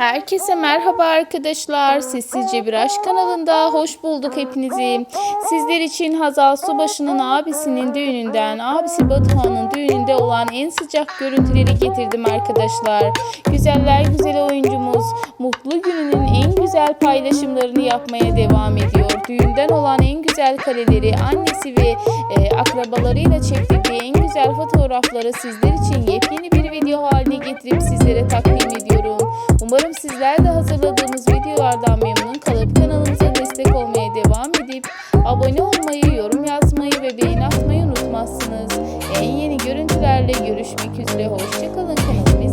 Herkese merhaba arkadaşlar. Sessizce Bir Aşk kanalında hoş bulduk hepinizi. Sizler için Hazal Subaşı'nın abisinin düğününden, abisi Batuhan'ın düğününde olan en sıcak görüntüleri getirdim arkadaşlar. Güzeller güzel oyuncumuz mutlu gününün en güzel paylaşımlarını yapmaya devam ediyor. Düğünden olan en güzel kareleri annesi ve e, akrabalarıyla çektirdiği en güzel fotoğrafları sizler için yepyeni bir video haline getirip sizlere takdim ediyorum. Umarım sizler de hazırladığımız videolardan memnun kalıp kanalımıza destek olmaya devam edip abone olmayı, yorum yazmayı ve beğeni atmayı unutmazsınız. En yeni görüntülerle görüşmek üzere. Hoşçakalın kanalımız.